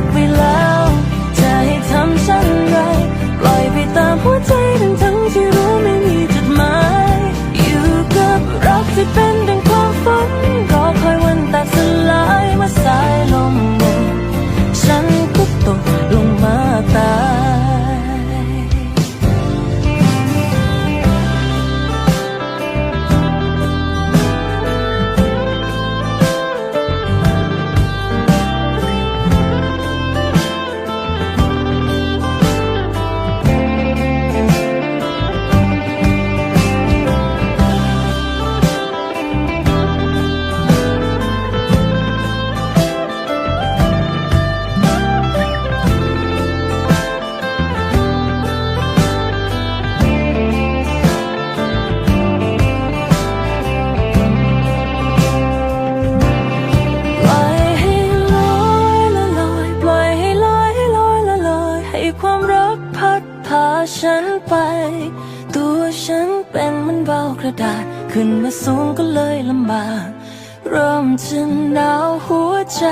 work we love. ฉันไป ตัวฉันเป็นมันเบากระดาษ ขึ้นมาสูงก็เลยลำบากเริ่มจะหนาวหัวใจ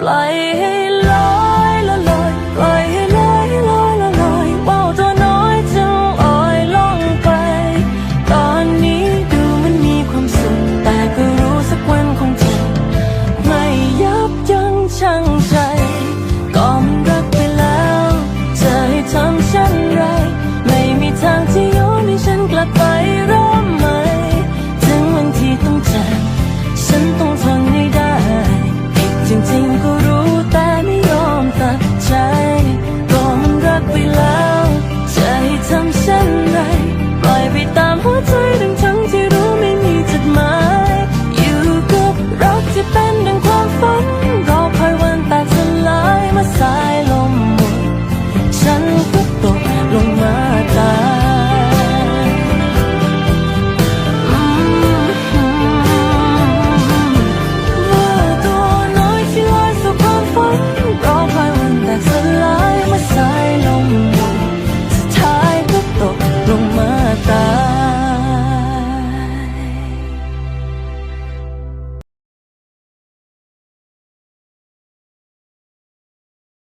ปล่อยให้ลอยละลอยปล่อยให้ลอย 두고